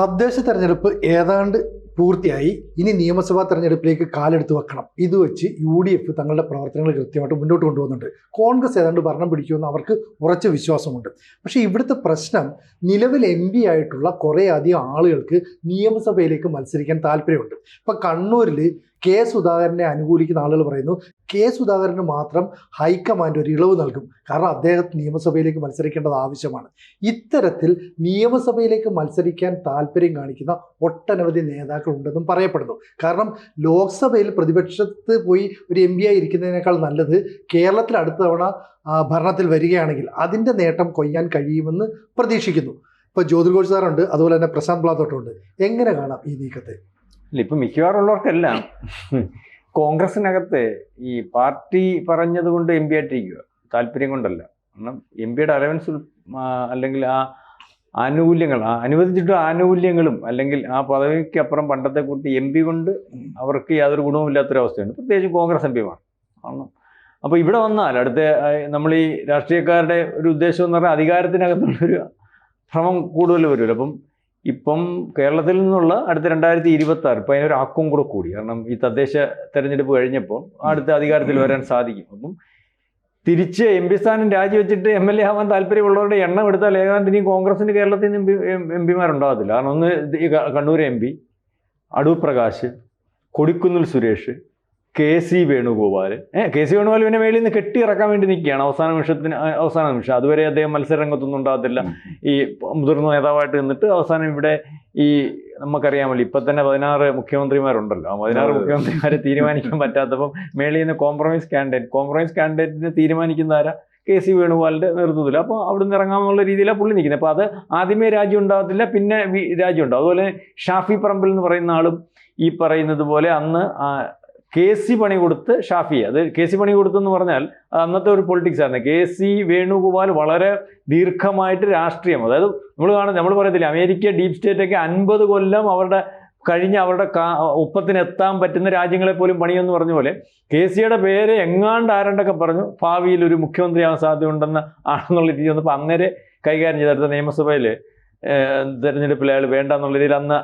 തദ്ദേശ തെരഞ്ഞെടുപ്പ് ഏതാണ്ട് പൂർത്തിയായി. ഇനി നിയമസഭാ തെരഞ്ഞെടുപ്പിലേക്ക് കാലെടുത്ത് വെക്കണം. ഇത് വെച്ച് യു ഡി എഫ് തങ്ങളുടെ പ്രവർത്തനങ്ങൾ കൃത്യമായിട്ട് മുന്നോട്ട് കൊണ്ടുപോകുന്നുണ്ട്. കോൺഗ്രസ് ഏതാണ്ട് ഭരണം പിടിക്കുമെന്ന് അവർക്ക് ഉറച്ച വിശ്വാസമുണ്ട്. പക്ഷേ ഇവിടുത്തെ പ്രശ്നം നിലവിൽ എം പി ആയിട്ടുള്ള കുറേയധികം ആളുകൾക്ക് നിയമസഭയിലേക്ക് മത്സരിക്കാൻ താല്പര്യമുണ്ട്. ഇപ്പം കണ്ണൂരിൽ കെ സുധാകരനെ അനുകൂലിക്കുന്ന ആളുകൾ പറയുന്നു കെ സുധാകരന് മാത്രം ഹൈക്കമാൻഡ് ഒരു ഇളവ് നൽകും. കാരണം അദ്ദേഹം നിയമസഭയിലേക്ക് മത്സരിക്കേണ്ടത് ആവശ്യമാണ്. ഇത്തരത്തിൽ നിയമസഭയിലേക്ക് മത്സരിക്കാൻ താല്പര്യം കാണിക്കുന്ന ഒട്ടനവധി നേതാക്കൾ ഉണ്ടെന്നും പറയപ്പെടുന്നു. കാരണം ലോക്സഭയിൽ പ്രതിപക്ഷത്ത് പോയി ഒരു എം പി ആയി ഇരിക്കുന്നതിനേക്കാൾ നല്ലത് കേരളത്തിൽ അടുത്ത തവണ ഭരണത്തിൽ വരികയാണെങ്കിൽ അതിന്റെ നേട്ടം കൊയ്യാൻ കഴിയുമെന്ന് പ്രതീക്ഷിക്കുന്നു. ഇപ്പോൾ ജ്യോതിർഘോഷ് സാറുണ്ട് അതുപോലെ തന്നെ പ്രശാന്ത് പ്ലാത്തോട്ടുണ്ട് എങ്ങനെ കാണാം ഈ നീക്കത്തെ? ഇപ്പൊ മിക്കവാറും ഉള്ളവർക്കെല്ലാം കോൺഗ്രസിനകത്ത് ഈ പാർട്ടി പറഞ്ഞത് കൊണ്ട് എം പി ആയിട്ടിരിക്കുക താല്പര്യം കൊണ്ടല്ല. കാരണം എം പിയുടെ അലവൻസ് അല്ലെങ്കിൽ ആ ആനുകൂല്യങ്ങൾ ആ അനുവദിച്ചിട്ടുള്ള ആനുകൂല്യങ്ങളും അല്ലെങ്കിൽ ആ പദവിക്ക് അപ്പുറം പണ്ടത്തെ കൂട്ടി എം പി കൊണ്ട് അവർക്ക് യാതൊരു ഗുണവുമില്ലാത്തൊരവസ്ഥയുണ്ട്. പ്രത്യേകിച്ച് കോൺഗ്രസ് എം പിമാർ കാരണം അപ്പോൾ ഇവിടെ വന്നാൽ അടുത്ത നമ്മൾ ഈ രാഷ്ട്രീയക്കാരുടെ ഒരു ഉദ്ദേശം എന്ന് പറഞ്ഞാൽ അധികാരത്തിനകത്തുള്ളൊരു ഭ്രമം കൂടുതൽ വരുമല്ലോ അപ്പം ഇപ്പം കേരളത്തിൽ നിന്നുള്ള അടുത്ത രണ്ടായിരത്തി ഇരുപത്തി ആറ് ഇപ്പം അതിനൊരു ആക്കും കൂടെ കൂടി. കാരണം ഈ തദ്ദേശ തെരഞ്ഞെടുപ്പ് കഴിഞ്ഞപ്പോൾ അടുത്ത അധികാരത്തിൽ വരാൻ സാധിക്കും. അപ്പം തിരിച്ച് എം പി സ്ഥാനം രാജിവെച്ചിട്ട് എം എൽ എ ആവാൻ താല്പര്യമുള്ളവരുടെ എണ്ണം എടുത്താൽ ഏതാണ്ട് ഇനി കോൺഗ്രസിന് കേരളത്തിൽ നിന്ന് എം പിമാരുണ്ടാകത്തില്ല കാരണം ഒന്ന് Kannur M P Adoor Prakash Kodikunnil Suresh K C Venugopal ഏഹ് കെ സി വേണുഗോപാൽ പിന്നെ മേളിൽ നിന്ന് കെട്ടിയിറക്കാൻ വേണ്ടി നിൽക്കുകയാണ്. അവസാന നിമിഷത്തിന് അവസാന നിമിഷം. അതുവരെ അദ്ദേഹം മത്സരരംഗത്തൊന്നും ഉണ്ടാകത്തില്ല. ഈ മുതിർന്ന നേതാവായിട്ട് നിന്നിട്ട് അവസാനം ഇവിടെ ഈ നമുക്കറിയാമല്ലോ ഇപ്പൊ തന്നെ പതിനാറ് മുഖ്യമന്ത്രിമാരുണ്ടല്ലോ. ആ പതിനാറ്. മുഖ്യമന്ത്രിമാരെ തീരുമാനിക്കാൻ പറ്റാത്തപ്പം മേളിൽ നിന്ന് കോംപ്രമൈസ് കാൻഡിഡേറ്റ് കോംപ്രമൈസ് കാൻഡിഡേറ്റിനെ തീരുമാനിക്കുന്ന ആരാ? കെ സി വേണുഗോപാലിന്റെ നേതൃത്വത്തിൽ. അപ്പോൾ അവിടുന്ന് ഇറങ്ങാമെന്നുള്ള രീതിയിലാണ് പുള്ളി നിൽക്കുന്നത്. അപ്പോൾ അത് ആദ്യമേ രാജ്യം ഉണ്ടാകത്തില്ല പിന്നെ രാജ്യം ഉണ്ടാവും അതുപോലെ ഷാഫി പറമ്പിൽ എന്ന് പറയുന്ന ആളും ഈ പറയുന്നത് പോലെ അന്ന് കെ സി പണി കൊടുത്ത് ഷാഫിയെ. അത് കെ സി പണി കൊടുത്തെന്ന് പറഞ്ഞാൽ അന്നത്തെ ഒരു പൊളിറ്റിക്സ് ആയിരുന്നു. കെ സി വേണുഗോപാൽ വളരെ ദീർഘമായിട്ട് രാഷ്ട്രീയം. അതായത് നമ്മൾ കാണുന്നത് നമ്മൾ പറയത്തില്ല അമേരിക്ക ഡീപ് സ്റ്റേറ്റ് ഒക്കെ അൻപത് കൊല്ലം അവരുടെ കഴിഞ്ഞ അവരുടെ ഒപ്പത്തിന് എത്താൻ പറ്റുന്ന രാജ്യങ്ങളെ പോലും പണിയെന്ന് പറഞ്ഞ പോലെ കെ സിയുടെ പേര് എങ്ങാണ്ട് ആരണ്ടൊക്കെ പറഞ്ഞു ഭാവിയിൽ ഒരു മുഖ്യമന്ത്രിയാവാൻ സാധ്യതയുണ്ടെന്ന് ആണെന്നുള്ള രീതി വന്നപ്പോൾ അന്നേരെ കൈകാര്യം ചെയ്തെടുത്ത നിയമസഭയിൽ തെരഞ്ഞെടുപ്പിൽ അയാൾ വേണ്ട എന്നുള്ള രീതിയിൽ അന്ന്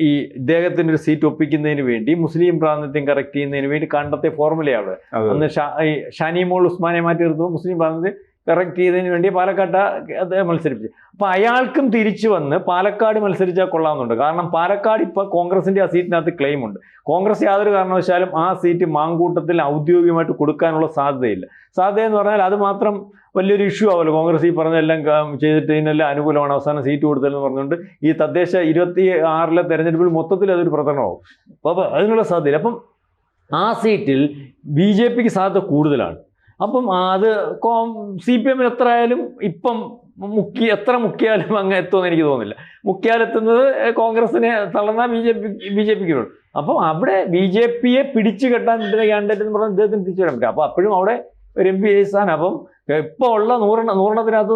ഈ ഇദ്ദേഹത്തിന്റെ ഒരു സീറ്റ് ഒപ്പിക്കുന്നതിന് വേണ്ടി മുസ്ലിം പ്രാതിനിധ്യം കറക്റ്റ് ചെയ്യുന്നതിന് വേണ്ടി കണ്ടത്തെ ഫോർമുലയാണ് അന്ന് ഷാ- ഈ ഷാനി മോൾ ഉസ്മാനെ മാറ്റി നിർത്തുമ്പോൾ മുസ്ലിം പ്രാതിനിധ്യം കറക്റ്റ് ചെയ്തതിന് വേണ്ടി പാലക്കാട്ട് മത്സരിപ്പിച്ചു. അപ്പൊ അയാൾക്കും തിരിച്ചു വന്ന് പാലക്കാട് മത്സരിച്ചാൽ കൊള്ളാമെന്നുണ്ട്. കാരണം പാലക്കാട് ഇപ്പോൾ കോൺഗ്രസിന്റെ ആ സീറ്റിനകത്ത് ക്ലെയിം ഉണ്ട്. കോൺഗ്രസ് യാതൊരു കാരണവശാലും ആ സീറ്റ് മാങ്കൂട്ടത്തിൽ ഔദ്യോഗികമായിട്ട് കൊടുക്കാനുള്ള സാധ്യതയില്ല. സാധ്യത എന്ന് പറഞ്ഞാൽ അത് മാത്രം വലിയൊരു ഇഷ്യൂ ആവുമല്ലോ കോൺഗ്രസ് ഈ പറഞ്ഞെല്ലാം ക- ചെയ്തിട്ട് ഇതിനെല്ലാം അനുകൂലമാണ്. അവസാനം സീറ്റ് കൊടുത്തതെന്ന് പറഞ്ഞുകൊണ്ട് ഈ തദ്ദേശ ഇരുപത്തി ആറിലെ തെരഞ്ഞെടുപ്പിൽ മൊത്തത്തിൽ അതൊരു പ്രചരണമാവും. അപ്പോൾ അതിനുള്ള സാധ്യത അപ്പം ആ സീറ്റിൽ ബി ജെ പിക്ക് സാധ്യത കൂടുതലാണ്. അപ്പം അത് കോം സി പി എമ്മിൽ എത്ര ആയാലും ഇപ്പം മുക്കി എത്ര മുക്കിയാലും അങ്ങ് എത്തുമെന്ന് എനിക്ക് തോന്നുന്നില്ല. മുക്കിയാലെത്തുന്നത് കോൺഗ്രസിനെ തളർന്ന B J P B J പിക്ക് അപ്പം അവിടെ ബി ജെ പിയെ പിടിച്ചു കെട്ടാൻ പറ്റുന്ന ക്യാൻഡിഡേറ്റ് എന്ന് പറഞ്ഞാൽ ഇദ്ദേഹത്തിന് തിരിച്ചു വരാൻ പറ്റും. അപ്പോൾ അപ്പോഴും അവിടെ ഒരു എം പി സ്ഥാനം. അപ്പം ഇപ്പോൾ ഉള്ള നൂറെണ്ണം നൂറെണ്ണത്തിനകത്ത്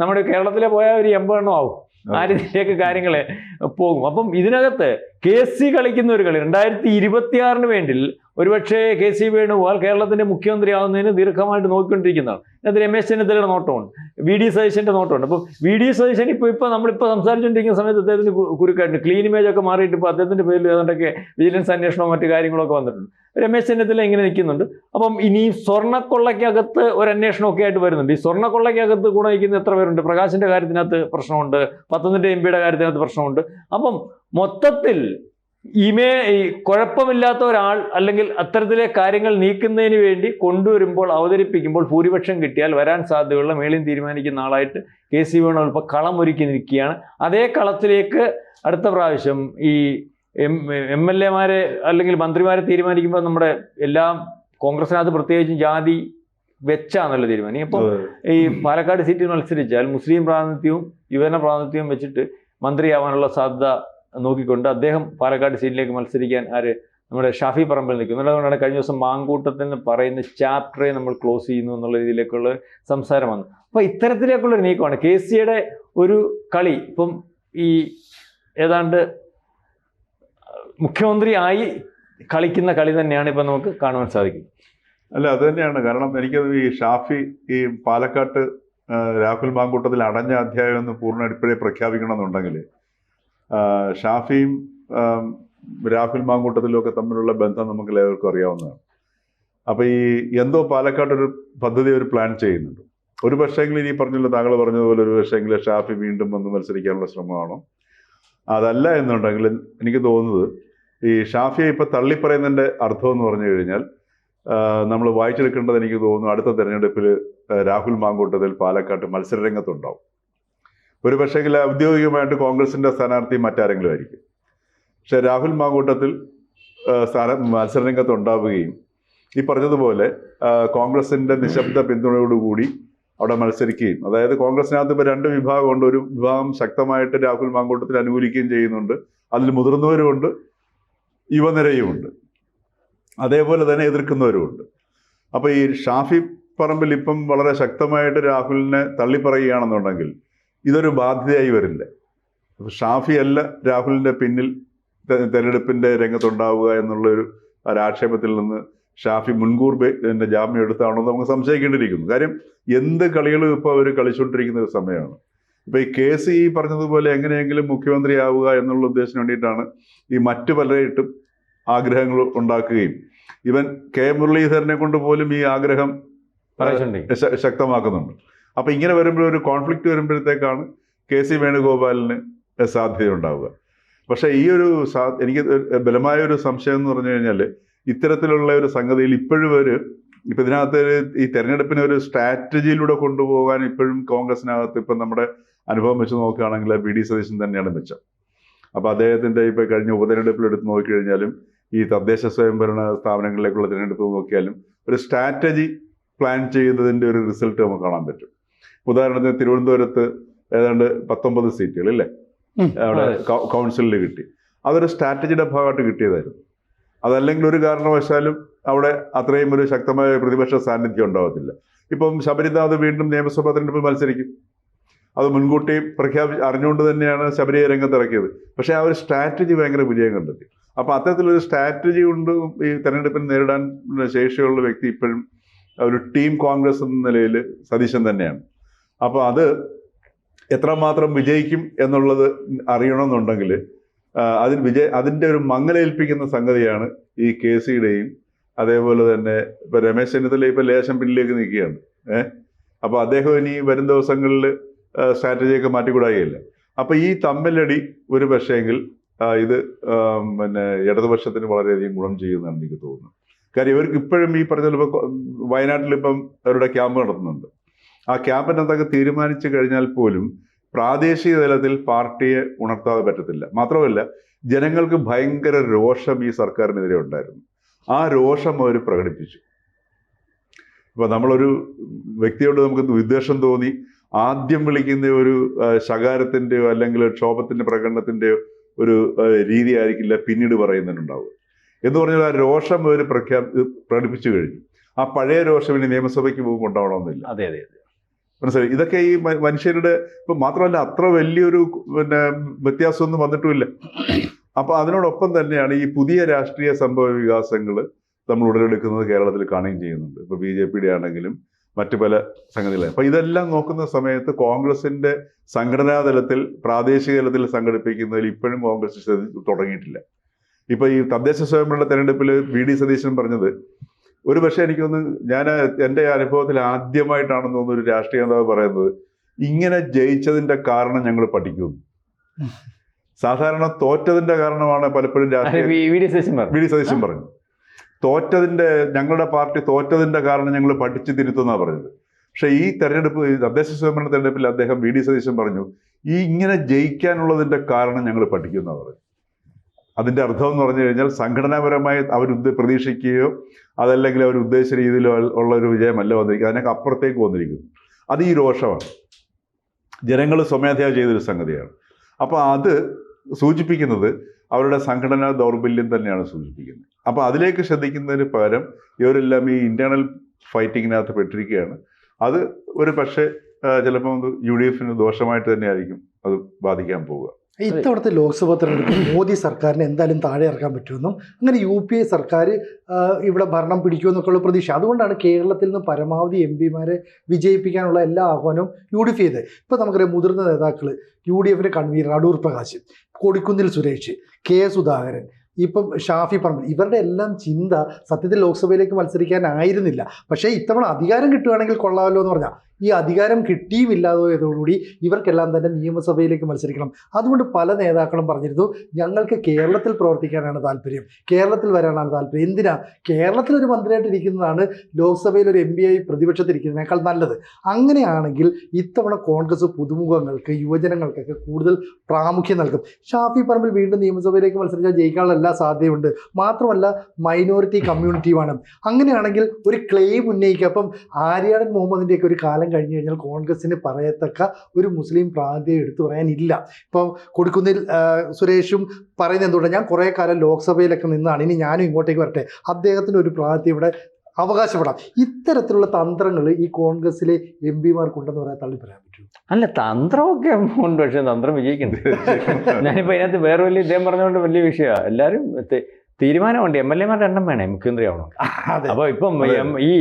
നമ്മുടെ കേരളത്തിലെ പോയാൽ ഒരു എൺപതെണ്ണം ആവും. ആ. രീതിയിലേക്ക് കാര്യങ്ങളെ പോകും. അപ്പം ഇതിനകത്ത് കെ സി കളിക്കുന്ന ഒരു കളി രണ്ടായിരത്തി ഇരുപത്തിയാറിന് വേണ്ടി ഒരുപക്ഷെ കെ സി വേണുഗോപാൽ കേരളത്തിന്റെ മുഖ്യമന്ത്രി ആവുന്നതിന് ദീർഘമായിട്ട് നോക്കിക്കൊണ്ടിരിക്കുന്നതാണ്. അതിൽ രമേശ് ചെന്നിത്തലയുടെ നോട്ടമുണ്ട്. വി ഡി സതീശന്റെ നോട്ടമുണ്ട്. അപ്പോൾ വി ഡി സതീശൻ ഇപ്പോൾ ഇപ്പോൾ നമ്മളിപ്പോൾ സംസാരിച്ചുകൊണ്ടിരിക്കുന്ന സമയത്ത് അദ്ദേഹത്തിന് കുരുക്കായിട്ടുണ്ട്. ക്ലീൻ ഇമേജ് ഒക്കെ മാറിയിട്ട് ഇപ്പോൾ അദ്ദേഹത്തിന്റെ പേരിൽ ഏതാണ്ടൊക്കെ വിജിലൻസ് അന്വേഷണവും മറ്റു കാര്യങ്ങളൊക്കെ വന്നിട്ടുണ്ട്. രമേശ് ചെന്നിത്തല ഇങ്ങനെ നിൽക്കുന്നുണ്ട്. അപ്പം ഇനി സ്വർണക്കൊള്ളയ്ക്കകത്ത് ഒരു അന്വേഷണമൊക്കെ ആയിട്ട് വരുന്നുണ്ട്. ഈ സ്വർണക്കൊള്ളയ്ക്കകത്ത് കൂടെ നിൽക്കുന്ന എത്ര പേരുണ്ട്? പ്രകാശിന്റെ കാര്യത്തിനകത്ത് പ്രശ്നമുണ്ട്. പത്തനംതിട്ട എം പിയുടെ കാര്യത്തിനകത്ത് പ്രശ്നമുണ്ട്. അപ്പം മൊത്തത്തിൽ ഇമേ ഈ കുഴപ്പമില്ലാത്ത ഒരാൾ അല്ലെങ്കിൽ അത്തരത്തിലെ കാര്യങ്ങൾ നീക്കുന്നതിന് വേണ്ടി കൊണ്ടുവരുമ്പോൾ അവതരിപ്പിക്കുമ്പോൾ ഭൂരിപക്ഷം കിട്ടിയാൽ വരാൻ സാധ്യതയുള്ള മേളിയും തീരുമാനിക്കുന്ന ആളായിട്ട് കെ സി വേണുഗോപാൽ കളമൊരുക്കി നിൽക്കുകയാണ്. അതേ കളത്തിലേക്ക് അടുത്ത പ്രാവശ്യം ഈ എം എം എൽ എമാരെ അല്ലെങ്കിൽ മന്ത്രിമാരെ തീരുമാനിക്കുമ്പോൾ നമ്മുടെ എല്ലാം കോൺഗ്രസിനകത്ത് പ്രത്യേകിച്ചും ജാതി വെച്ചാന്നുള്ള തീരുമാനം. അപ്പോൾ ഈ പാലക്കാട് സീറ്റിൽ മത്സരിച്ചാൽ മുസ്ലിം പ്രാതിനിധ്യവും യുവജന പ്രാതിനിധ്യവും വെച്ചിട്ട് മന്ത്രിയാവാനുള്ള സാധ്യത നോക്കിക്കൊണ്ട് അദ്ദേഹം പാലക്കാട് സീറ്റിലേക്ക് മത്സരിക്കാൻ ആര്? നമ്മുടെ ഷാഫി പറമ്പിൽ നിൽക്കുന്നു അതുകൊണ്ടാണ് കഴിഞ്ഞ ദിവസം മാങ്കൂട്ടത്തിൽ നിന്ന് പറയുന്ന ചാപ്റ്ററെ നമ്മൾ ക്ലോസ് ചെയ്യുന്നു എന്നുള്ള രീതിയിലേക്കുള്ള സംസാരം വന്നു അപ്പോൾ ഇത്തരത്തിലേക്കുള്ള ഒരു നീക്കമാണ്. കെ സിയുടെ ഒരു കളി ഇപ്പം ഈ ഏതാണ്ട് മുഖ്യമന്ത്രി ആയി കളിക്കുന്ന കളി തന്നെയാണ് ഇപ്പം നമുക്ക് കാണുവാൻ സാധിക്കും. അല്ല അത് തന്നെയാണ്. കാരണം എനിക്കത് ഈ ഷാഫി ഈ പാലക്കാട്ട് രാഹുൽ മാങ്കൂട്ടത്തിൽ അടഞ്ഞ അധ്യായം എന്ന് പൂർണ ഇപ്പോഴേ പ്രഖ്യാപിക്കണമെന്നുണ്ടെങ്കിൽ ഷാഫിയും രാഫിൽ മാങ്കൂട്ടത്തിലും ഒക്കെ തമ്മിലുള്ള ബന്ധം നമുക്ക് എല്ലാവർക്കും അറിയാവുന്നതാണ്. അപ്പോൾ ഈ എന്തോ പാലക്കാട് ഒരു പദ്ധതി ഒരു പ്ലാൻ ചെയ്യുന്നുണ്ട്. ഒരു പക്ഷേങ്കിൽ ഇനി പറഞ്ഞല്ലോ താങ്കൾ പറഞ്ഞതുപോലെ ഒരു പക്ഷേങ്കിൽ ഷാഫി വീണ്ടും വന്ന് മത്സരിക്കാനുള്ള ശ്രമമാണോ അതല്ല എന്നുണ്ടെങ്കിൽ എനിക്ക് തോന്നുന്നത് ഈ ഷാഫിയെ ഇപ്പൊ തള്ളിപ്പറയുന്നതിന്റെ അർത്ഥം എന്ന് പറഞ്ഞു കഴിഞ്ഞാൽ നമ്മൾ വായിച്ചെടുക്കേണ്ടത് എനിക്ക് തോന്നുന്നു അടുത്ത തെരഞ്ഞെടുപ്പിൽ രാഹുൽ മാങ്കൂട്ടത്തിൽ പാലക്കാട്ട് മത്സരരംഗത്തുണ്ടാവും. ഒരു പക്ഷേങ്കിൽ ഔദ്യോഗികമായിട്ട് കോൺഗ്രസിന്റെ സ്ഥാനാർത്ഥി മറ്റാരെങ്കിലും ആയിരിക്കും. പക്ഷെ രാഹുൽ മാങ്കൂട്ടത്തിൽ സ്ഥാന മത്സരരംഗത്ത് ഉണ്ടാവുകയും ഈ പറഞ്ഞതുപോലെ കോൺഗ്രസിന്റെ നിശബ്ദ പിന്തുണയോടുകൂടി അവിടെ മത്സരിക്കുകയും അതായത് കോൺഗ്രസിനകത്ത് ഇപ്പോൾ രണ്ട് വിഭാഗമുണ്ട്. ഒരു വിഭാഗം ശക്തമായിട്ട് രാഹുൽ മാങ്കൂട്ടത്തിൽ അനുകൂലിക്കുകയും ചെയ്യുന്നുണ്ട്. അതിൽ മുതിർന്നവരുമുണ്ട് യുവനിരയുമുണ്ട്. അതേപോലെ തന്നെ എതിർക്കുന്നവരുമുണ്ട്. അപ്പോൾ ഈ ഷാഫി പറമ്പിൽ ഇപ്പം വളരെ ശക്തമായിട്ട് രാഹുലിനെ തള്ളിപ്പറയുകയാണെന്നുണ്ടെങ്കിൽ ഇതൊരു ബാധ്യതയായി വരില്ല. ഷാഫി അല്ല രാഹുലിന്റെ പിന്നിൽ തെരഞ്ഞെടുപ്പിന്റെ രംഗത്തുണ്ടാവുക എന്നുള്ള ഒരു ഒരാക്ഷേപത്തിൽ നിന്ന് ഷാഫി മുൻകൂർ എന്റെ ജാമ്യം എടുത്താണോ എന്ന് നമുക്ക് സംശയിക്കേണ്ടിയിരിക്കുന്നു. കാര്യം എന്ത് കളികളും ഇപ്പോൾ അവർ കളിച്ചുകൊണ്ടിരിക്കുന്ന ഒരു സമയമാണ്. ഇപ്പൊ ഈ കെ സി ഈ പറഞ്ഞതുപോലെ എങ്ങനെയെങ്കിലും മുഖ്യമന്ത്രിയാവുക എന്നുള്ള ഉദ്ദേശത്തിന് വേണ്ടിയിട്ടാണ് ഈ മറ്റു പലരായിട്ടും ആഗ്രഹങ്ങൾ ഉണ്ടാക്കുകയും. ഇവൻ കെ മുരളീധരനെ കൊണ്ട് പോലും ഈ ആഗ്രഹം ശക്തമാക്കുന്നുണ്ട്. അപ്പൊ ഇങ്ങനെ വരുമ്പോൾ ഒരു കോൺഫ്ലിക്റ്റ് വരുമ്പോഴത്തേക്കാണ് കെ സി വേണുഗോപാലിന് സാധ്യത ഉണ്ടാവുക പക്ഷേ ഈ ഒരു സാ- എനിക്ക് ബലമായ ഒരു സംശയം എന്ന് പറഞ്ഞു കഴിഞ്ഞാൽ ഇത്തരത്തിലുള്ള ഒരു സംഗതിയിൽ ഇപ്പോഴും ഒരു ഇപ്പം ഇതിനകത്ത് ഈ തെരഞ്ഞെടുപ്പിനെ ഒരു സ്ട്രാറ്റജിയിലൂടെ കൊണ്ടുപോകാൻ ഇപ്പോഴും കോൺഗ്രസിനകത്ത് ഇപ്പം നമ്മുടെ അനുഭവം വെച്ച് നോക്കുകയാണെങ്കിൽ ബി ഡി സതീശൻ തന്നെയാണ് മെച്ചം. അപ്പോൾ അദ്ദേഹത്തിന്റെ ഇപ്പോൾ കഴിഞ്ഞ ഉപതെരഞ്ഞെടുപ്പിൽ എടുത്ത് നോക്കിക്കഴിഞ്ഞാലും ഈ തദ്ദേശ സ്വയംഭരണ സ്ഥാപനങ്ങളിലേക്കുള്ള തിരഞ്ഞെടുപ്പ് നോക്കിയാലും ഒരു സ്ട്രാറ്റജി പ്ലാൻ ചെയ്തതിന്റെ ഒരു റിസൾട്ട് നമുക്ക് കാണാൻ പറ്റും. ഉദാഹരണത്തിന് തിരുവനന്തപുരത്ത് ഏതാണ്ട് പത്തൊമ്പത് സീറ്റുകൾ ഇല്ലേ? അവിടെ കൗൺസിലിൽ കിട്ടി. അതൊരു സ്ട്രാറ്റജിയുടെ ഭാഗമായിട്ട് കിട്ടിയതായിരുന്നു. അതല്ലെങ്കിൽ ഒരു കാരണവശാലും അവിടെ അത്രയും ഒരു ശക്തമായ പ്രതിപക്ഷ സാന്നിധ്യം ഉണ്ടാവത്തില്ല. ഇപ്പം ശബരിനാഥ് വീണ്ടും നിയമസഭാ തെരഞ്ഞെടുപ്പിൽ മത്സരിക്കും. അത് മുൻകൂട്ടി പ്രഖ്യാപി അറിഞ്ഞുകൊണ്ട് തന്നെയാണ് ശബരിയെ രംഗത്തിറക്കിയത്. പക്ഷേ ആ ഒരു സ്ട്രാറ്റജി ഭയങ്കര വിജയം കണ്ടെത്തി. അപ്പം അത്തരത്തിലൊരു സ്ട്രാറ്റജി കൊണ്ട് ഈ തെരഞ്ഞെടുപ്പിനെ നേരിടാൻ ശേഷിയുള്ള വ്യക്തി ഇപ്പോഴും ഒരു ടീം കോൺഗ്രസ് എന്ന നിലയിൽ സതീശൻ തന്നെയാണ്. അപ്പോൾ അത് എത്രമാത്രം വിജയിക്കും എന്നുള്ളത് അറിയണമെന്നുണ്ടെങ്കിൽ അതിന് വിജയ അതിന്റെ ഒരു മങ്ങലേൽപ്പിക്കുന്ന സംഗതിയാണ് ഈ കെ സിയുടെയും അതേപോലെ തന്നെ ഇപ്പൊ രമേശ് ചെന്നിത്തല ഇപ്പൊ ലേശം പിന്നിലേക്ക് നിൽക്കുകയാണ്. ഏഹ് അപ്പൊ അദ്ദേഹം ഇനി വരും ദിവസങ്ങളിൽ സ്ട്രാറ്റജിയൊക്കെ മാറ്റിക്കൂടായില്ല? അപ്പോൾ ഈ തമ്മിലടി ഒരു പക്ഷേങ്കിൽ ഇത് പിന്നെ ഇടതുപക്ഷത്തിന് വളരെയധികം ഗുണം ചെയ്യുന്നതാണ് എനിക്ക് തോന്നുന്നത്. കാര്യം ഇവർക്ക് ഇപ്പോഴും ഈ പറഞ്ഞ ചിലപ്പോൾ വയനാട്ടിൽ ഇപ്പം അവരുടെ ക്യാമ്പ് നടത്തുന്നുണ്ട്. ആ ക്യാബിനകത്തൊക്കെ തീരുമാനിച്ചു കഴിഞ്ഞാൽ പോലും പ്രാദേശിക തലത്തിൽ പാർട്ടിയെ ഉണർത്താതെ പറ്റത്തില്ല. മാത്രമല്ല ജനങ്ങൾക്ക് ഭയങ്കര രോഷം ഈ സർക്കാരിനെതിരെ ഉണ്ടായിരുന്നു. ആ രോഷം അവർ പ്രകടിപ്പിച്ചു. ഇപ്പൊ നമ്മളൊരു വ്യക്തിയോട് നമുക്ക് വിദ്വേഷം തോന്നി? ആദ്യം വിളിക്കുന്ന ഒരു ശകാരത്തിന്റെയോ അല്ലെങ്കിൽ ക്ഷോഭത്തിന്റെ ക്ഷോഭത്തിന്റെ പ്രകടനത്തിന്റെയോ ഒരു രീതി ആയിരിക്കില്ല പിന്നീട് പറയുന്നുണ്ടാവുക. എന്ന് പറഞ്ഞാൽ ആ രോഷം അവർ പ്രഖ്യാപി പ്രകടിപ്പിച്ചു കഴിഞ്ഞു. ആ പഴയ രോഷം ഇനി നിയമസഭയ്ക്ക് പോകുമ്പോൾ ഉണ്ടാവണമെന്നില്ല. അതെ അതെ അതെ. മനസ്സിലായി? ഇതൊക്കെ ഈ മനുഷ്യരുടെ ഇപ്പൊ മാത്രമല്ല അത്ര വലിയൊരു പിന്നെ വ്യത്യാസമൊന്നും വന്നിട്ടുമില്ല. അപ്പൊ അതിനോടൊപ്പം തന്നെയാണ് ഈ പുതിയ രാഷ്ട്രീയ സംഭവ വികാസങ്ങൾ നമ്മൾ ഉടലെടുക്കുന്നത് കേരളത്തിൽ കാണുകയും ചെയ്യുന്നുണ്ട്. ഇപ്പൊ ബി ജെ പിയുടെ ആണെങ്കിലും മറ്റു പല സംഗതികളും. അപ്പൊ ഇതെല്ലാം നോക്കുന്ന സമയത്ത് കോൺഗ്രസിന്റെ സംഘടനാ തലത്തിൽ പ്രാദേശിക തലത്തിൽ സംഘടിപ്പിക്കുന്നതിൽ ഇപ്പോഴും കോൺഗ്രസ് തുടങ്ങിയിട്ടില്ല. ഇപ്പൊ ഈ തദ്ദേശ സ്വയംഭരണ തെരഞ്ഞെടുപ്പിൽ വി ഡി സതീശൻ പറഞ്ഞത് ഒരു പക്ഷേ എനിക്കൊന്ന് ഞാൻ എന്റെ അനുഭവത്തിൽ ആദ്യമായിട്ടാണെന്ന് തോന്നുന്നു ഒരു രാഷ്ട്രീയ നേതാവ് പറയുന്നത് ഇങ്ങനെ ജയിച്ചതിന്റെ കാരണം ഞങ്ങൾ പഠിക്കുന്നു. സാധാരണ തോറ്റതിന്റെ കാരണമാണ് പലപ്പോഴും രാഷ്ട്രീയ വി ഡി സതീശൻ പറഞ്ഞു. തോറ്റതിന്റെ ഞങ്ങളുടെ പാർട്ടി തോറ്റതിന്റെ കാരണം ഞങ്ങൾ പഠിച്ചു തിരുത്തുന്നാ പറഞ്ഞത്. പക്ഷെ ഈ തെരഞ്ഞെടുപ്പ് തദ്ദേശ സ്വയംഭരണ തെരഞ്ഞെടുപ്പിൽ അദ്ദേഹം വി ഡി സതീശൻ പറഞ്ഞു ഈ ഇങ്ങനെ ജയിക്കാനുള്ളതിന്റെ കാരണം ഞങ്ങൾ പഠിക്കുന്ന അതിന്റെ അർത്ഥം എന്ന് പറഞ്ഞു കഴിഞ്ഞാൽ സംഘടനാപരമായി അവർ പ്രതീക്ഷിക്കുകയോ അതല്ലെങ്കിൽ അവർ ഉദ്ദേശിച്ച രീതിയിലോ ഉള്ള ഒരു വിജയമല്ല വന്നിരിക്കുന്നത്. അതിനൊക്കെ അപ്പുറത്തേക്ക് വന്നിരിക്കുന്നു. അത് ഈ രോഷമാണ്. ജനങ്ങൾ സ്വമേധയാ ചെയ്തൊരു സംഗതിയാണ്. അപ്പോൾ അത് സൂചിപ്പിക്കുന്നത് അവരുടെ സംഘടനാ ദൗർബല്യം തന്നെയാണ് സൂചിപ്പിക്കുന്നത്. അപ്പോൾ അതിലേക്ക് ശ്രദ്ധിക്കുന്നതിന് പകരം ഇവരെല്ലാം ഈ ഇന്റേർണൽ ഫൈറ്റിങ്ങിനകത്ത് പെട്ടിരിക്കുകയാണ്. അത് ഒരു പക്ഷേ ചിലപ്പോൾ യു ഡി എഫിന് ദോഷമായിട്ട് തന്നെയായിരിക്കും അത് ബാധിക്കാൻ പോവുക. ഇത്തവണത്തെ ലോക്സഭാ തെരഞ്ഞെടുപ്പിൽ മോദി സർക്കാരിനെ എന്തായാലും താഴെ ഇറക്കാൻ പറ്റുമെന്നും അങ്ങനെ യു പി എ സർക്കാർ ഇവിടെ ഭരണം പിടിക്കുമെന്നൊക്കെയുള്ള പ്രതീക്ഷ. അതുകൊണ്ടാണ് കേരളത്തിൽ നിന്ന് പരമാവധി എം പിമാരെ വിജയിപ്പിക്കാനുള്ള എല്ലാ ആഹ്വാനവും യു ഡി എഫ് ചെയ്ത് ഇപ്പോൾ നമുക്കറിയാം മുതിർന്ന നേതാക്കൾ യു ഡി എഫിന്റെ കൺവീനർ അടൂർ പ്രകാശ് കൊടിക്കുന്നിൽ സുരേഷ് കെ സുധാകരൻ ഇപ്പം ഷാഫി പറമ്പിൽ ഇവരുടെ എല്ലാം ചിന്ത സത്യത്തിൽ ലോക്സഭയിലേക്ക് മത്സരിക്കാനായിരുന്നില്ല. പക്ഷേ ഇത്തവണ അധികാരം കിട്ടുകയാണെങ്കിൽ കൊള്ളാമല്ലോ എന്ന് പറഞ്ഞാൽ ഈ അധികാരം കിട്ടിയുമില്ലാതായതോടുകൂടി ഇവർക്കെല്ലാം തന്നെ നിയമസഭയിലേക്ക് മത്സരിക്കണം. അതുകൊണ്ട് പല നേതാക്കളും പറഞ്ഞിരുന്നു ഞങ്ങൾക്ക് കേരളത്തിൽ പ്രവർത്തിക്കാനാണ് താല്പര്യം. കേരളത്തിൽ വരാനാണ് താല്പര്യം. എന്തിനാ? കേരളത്തിൽ ഒരു മന്ത്രിയായിട്ട് ഇരിക്കുന്നതാണ് ലോക്സഭയിൽ ഒരു എം പി ആയി പ്രതിപക്ഷത്തിരിക്കുന്നതിനേക്കാൾ നല്ലത്. അങ്ങനെയാണെങ്കിൽ ഇത്തവണ കോൺഗ്രസ് പുതുമുഖങ്ങൾക്ക് യുവജനങ്ങൾക്കൊക്കെ കൂടുതൽ പ്രാമുഖ്യം നൽകും. ഷാഫി പറമ്പിൽ വീണ്ടും നിയമസഭയിലേക്ക് മത്സരിച്ചാൽ ജയിക്കാനുള്ള എല്ലാ സാധ്യതയുണ്ട്. മാത്രമല്ല മൈനോറിറ്റി കമ്മ്യൂണിറ്റിയുമാണ് അങ്ങനെയാണെങ്കിൽ ഒരു ക്ലെയിം ഉന്നയിക്കുക അപ്പം ആര്യാടൻ മുഹമ്മദിന്റെയൊക്കെ ഒരു കാലം കഴിഞ്ഞു കഴിഞ്ഞാൽ കോൺഗ്രസിന് പറയത്തക്ക ഒരു മുസ്ലിം പ്രാതിനിധ്യം എടുത്തു പറയാനില്ല ഇപ്പോൾ കൊടുക്കുന്നിൽ സുരേഷും പറയുന്നത് എന്തുകൊണ്ട്? ഞാൻ കുറേ കാലം ലോക്സഭയിലൊക്കെ നിന്നാണ്. ഇനി ഞാനും ഇങ്ങോട്ടേക്ക് വരട്ടെ. അദ്ദേഹത്തിന് ഒരു പ്രാതിനിധ്യം ഇവിടെ അവകാശപ്പെടാം. ഇത്തരത്തിലുള്ള തന്ത്രങ്ങൾ ഈ കോൺഗ്രസിലെ എം പിമാർക്കുണ്ടെന്ന് പറയാൻ തള്ളി പറയാൻ പറ്റും അല്ല തന്ത്രമൊക്കെ ഉണ്ട്. പക്ഷേ തന്ത്രം വിജയിക്കുന്നുണ്ട്. ഞാനിപ്പോൾ അതിനകത്ത് വേറെ വലിയ ഇദ്ദേഹം പറഞ്ഞുകൊണ്ട് വലിയ വിഷയമാണ് എല്ലാവരും തീരുമാനമുണ്ട്. എം എൽ എമാരുടെ എണ്ണം വേണേ. മുഖ്യമന്ത്രി ആവണം? അപ്പോൾ അപ്പൊ ഇപ്പം ഈ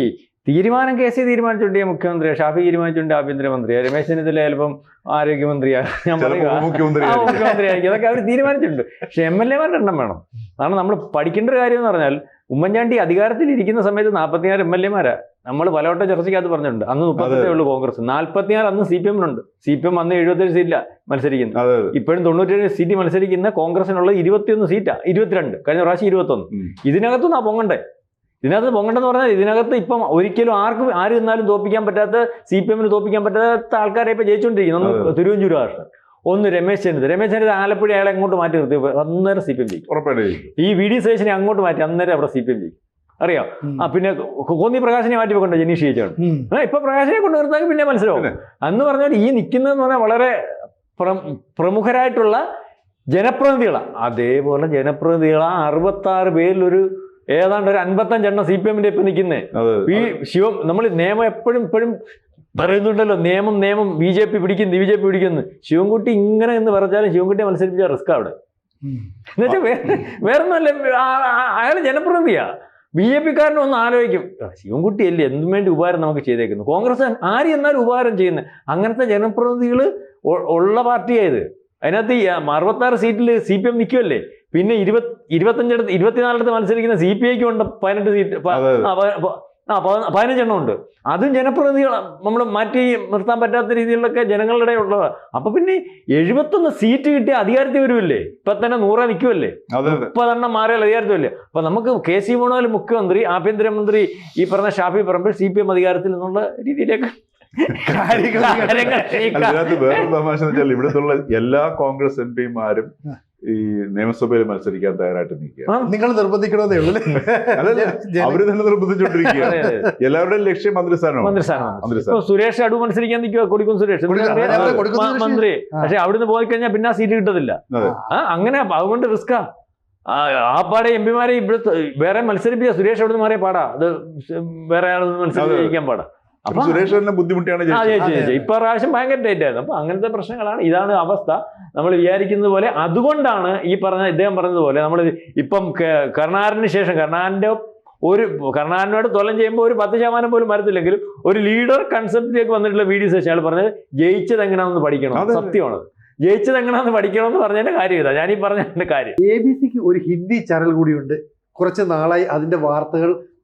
തീരുമാനം കെ സി തീരുമാനിച്ചിട്ടുണ്ട് മുഖ്യമന്ത്രി ഷാഫി തീരുമാനിച്ചിട്ടുണ്ട് ആഭ്യന്തരമന്ത്രി രമേശ് ചെന്നിത്തല ചിലപ്പം ആരോഗ്യമന്ത്രിയാ. ഞാൻ ചിലപ്പോ മുഖ്യമന്ത്രി ആ മുഖ്യമന്ത്രി ആയിരിക്കും അതൊക്കെ അവർ തീരുമാനിച്ചിട്ടുണ്ട്. പക്ഷെ എം എൽ എമാരുടെ എണ്ണം വേണം. കാരണം നമ്മൾ പഠിക്കേണ്ട ഒരു കാര്യം എന്ന് പറഞ്ഞാൽ ഉമ്മൻചാണ്ടി അധികാരത്തിൽ ഇരിക്കുന്ന സമയത്ത് നാൽപ്പത്തിനാല് എം എൽ എമാരാ. നമ്മൾ പലവട്ടം ചർച്ചയ്ക്കകത്ത് പറഞ്ഞിട്ടുണ്ട്. അന്ന് മുപ്പത്തെട്ടേ ഉള്ളൂ കോൺഗ്രസ്. നാൽപ്പത്തിനാല് അന്ന് സി പി എമ്മിനുണ്ട്. സി പി എം അന്ന് എഴുപത്തേഴ് സീറ്റില്ല മത്സരിക്കുന്നത്. ഇപ്പോഴും തൊണ്ണൂറ്റേഴ് സീറ്റ് മത്സരിക്കുന്ന കോൺഗ്രസിനുള്ള ഇരുപത്തിയൊന്ന് സീറ്റാ. ഇരുപത്തിരണ്ട്. കഴിഞ്ഞ പ്രാവശ്യം ഇരുപത്തൊന്ന്. ഇതിനകത്തും ഇതിനകത്തുനിന്നാ പൊങ്ങണ്ടേ? ഇതിനകത്ത് പൊങ്ങണ്ടെന്ന് പറഞ്ഞാൽ ഇതിനകത്ത് ഇപ്പം ഒരിക്കലും ആർക്കും ആര് നിന്നാലും തോപ്പിക്കാൻ പറ്റാത്ത സി പി എമ്മിന് തോപ്പിക്കാൻ പറ്റാത്ത ആൾക്കാരെ ഇപ്പം ജയിച്ചുകൊണ്ടിരിക്കുന്നു ഒന്ന് തിരുവഞ്ചൂർ രാഷ്ട്രം ഒന്ന് രമേശ് ചെന്നിത്തല. രമേശ് ചെന്നിത്തല ആലപ്പുഴ അയാളെ അങ്ങോട്ട് മാറ്റി നിർത്തി. അന്നേരം സി പി എം ജയിക്കും. ഈ വി ഡി സതീശനെ അങ്ങോട്ട് മാറ്റി അന്നേരം അവിടെ സി പി എം ജയിക്കും. അറിയാം? ആ പിന്നെ കോന്നി പ്രകാശനെ മാറ്റി വെക്കണ്ട ജനീഷ് ജയിച്ചാണ് ഇപ്പൊ പ്രകാശനെ കൊണ്ട് നിർത്താൻ പിന്നെ മനസ്സിലാവും അന്ന് പറഞ്ഞാൽ ഈ നിൽക്കുന്നതെന്ന് പറഞ്ഞാൽ വളരെ പ്രമുഖരായിട്ടുള്ള ജനപ്രതിനിധികളാണ്. അതേപോലെ ജനപ്രതിനിധികളാ അറുപത്താറ് പേരിലൊരു ഏതാണ്ട് ഒരു അൻപത്തഞ്ചെണ്ണം സി പി എമ്മിന്റെ ഇപ്പൊ നിൽക്കുന്നേ. ഈ ശിവം നമ്മൾ നിയമം എപ്പോഴും ഇപ്പോഴും പറയുന്നുണ്ടല്ലോ നിയമം നിയമം ബി ജെ പി പിടിക്കുന്നു ബി ജെ പി പിടിക്കുന്നു. ശിവൻകുട്ടി ഇങ്ങനെ എന്ന് പറഞ്ഞാലും ശിവൻകുട്ടിയെ മത്സരിപ്പിച്ച റിസ്ക് അവിടെ. എന്നുവെച്ചാൽ വേറെ വേറെ ഒന്നുമല്ല അയാൾ ജനപ്രതിനിധിയാ. ബി ജെ പിക്കാരനും ഒന്ന് ആലോചിക്കും. ശിവൻകുട്ടി അല്ലേ എന്തും വേണ്ടി ഉപകാരം നമുക്ക് ചെയ്തേക്കുന്നു? കോൺഗ്രസ് ആര് എന്നാലും ഉപകാരം ചെയ്യുന്നത്. അങ്ങനത്തെ ജനപ്രതിനിധികൾ ഉള്ള പാർട്ടിയായത് അതിനകത്ത് ഈ അറുപത്താറ് സീറ്റിൽ സി പി എം നിൽക്കുമല്ലേ പിന്നെ ഇരുപത് ഇരുപത്തഞ്ചിടത്ത് ഇരുപത്തിനാലിടത്ത് മത്സരിക്കുന്ന സി പി ഐക്കും ഉണ്ട് പതിനെട്ട് സീറ്റ് ആ, പതിനഞ്ചെണ്ണം ഉണ്ട്. അതും ജനപ്രതിനിധികൾ നമ്മൾ മാറ്റി നിർത്താൻ പറ്റാത്ത രീതിയിലൊക്കെ ജനങ്ങളുടെ ഉള്ളത് അപ്പൊ പിന്നെ എഴുപത്തൊന്ന് സീറ്റ് കിട്ടിയ അധികാരത്തിൽ വരുമല്ലേ ഇപ്പൊ തന്നെ നൂറെ നിൽക്കുമല്ലേ മുപ്പതെണ്ണം മാറിയാൽ അധികാരത്തിൽ വരില്ലേ അപ്പൊ നമുക്ക് കെ സി വേണോൽ മുഖ്യമന്ത്രി ആഭ്യന്തരമന്ത്രി ഈ പറഞ്ഞ Shafi Parambil C P M അധികാരത്തിൽ നിന്നുള്ള രീതിയിലേക്ക് കാര്യങ്ങൾ. ഇതിനകത്ത് തമാശ എന്ന് വെച്ചാൽ ഇവിടുത്തുള്ള എല്ലാ കോൺഗ്രസ് എം പിമാരും ഈ നിയമസഭയിൽ മത്സരിക്കാൻ തയ്യാറായിട്ട് നിൽക്കുക. നിങ്ങൾ നിർബന്ധിക്കണമെന്നേ ഉള്ളൂ അവർ തന്നെ അതെ. എല്ലാവരുടെയും ലക്ഷ്യം മന്ത്രിസ്ഥാനമാണ്. മന്ത്രിസ്ഥാനം. സുരേഷ് അടു മത്സരിക്കാൻ നിൽക്കുക കൊടുക്കും സുരേഷ്. മന്ത്രി-. പക്ഷെ അവിടുന്ന് പോയി കഴിഞ്ഞാൽ പിന്നെ ആ സീറ്റ് കിട്ടത്തില്ല. അങ്ങനെ അതുകൊണ്ട് റിസ്ക്കാ. ആ പാടെ എം പിമാരെ ഇവിടെ വേറെ മത്സരിപ്പിച്ച സുരേഷ് അവിടുന്ന് മാറിയ പാടാ. അത് വേറെ ആളൊന്നും മത്സരിപ്പിക്കാൻ പാടാ. അപ്പൊ സുരേഷ് ബുദ്ധിമുട്ടിയാണ് ജയിച്ചത്. ഇപ്പൊ പ്രാവശ്യം ഭയങ്കര ടൈറ്റ് ആയിരുന്നു. അപ്പൊ അങ്ങനത്തെ പ്രശ്നങ്ങളാണ്. ഇതാണ് അവസ്ഥ. നമ്മൾ വിചാരിക്കുന്നത് പോലെ അതുകൊണ്ടാണ് ഈ പറഞ്ഞ ഇദ്ദേഹം പറഞ്ഞതുപോലെ നമ്മൾ ഇപ്പം കർണാറിന് ശേഷം കർണാറിന്റെ ഒരു കർണാടിനോട് തൊലം ചെയ്യുമ്പോൾ ഒരു പത്ത് ശതമാനം പോലും വരത്തില്ലെങ്കിലും ഒരു ലീഡർ കൺസെപ്റ്റിലേക്ക് വന്നിട്ടുള്ള വി ഡി സേഷൻ അയാൾ പറഞ്ഞത് ജയിച്ചത് എങ്ങനെയാണെന്ന് പഠിക്കണം. സത്യമാണ് ജയിച്ചത് എങ്ങനെയാണെന്ന് പഠിക്കണം എന്ന് പറഞ്ഞതിന്റെ കാര്യം ഇതാ ഞാൻ ഈ പറഞ്ഞതിന്റെ കാര്യം. എ ബി സിക്ക് ഒരു ഹിന്ദി ചാനൽ കൂടിയുണ്ട്. കുറച്ച് നാളായി അതിന്റെ വാർത്തകൾ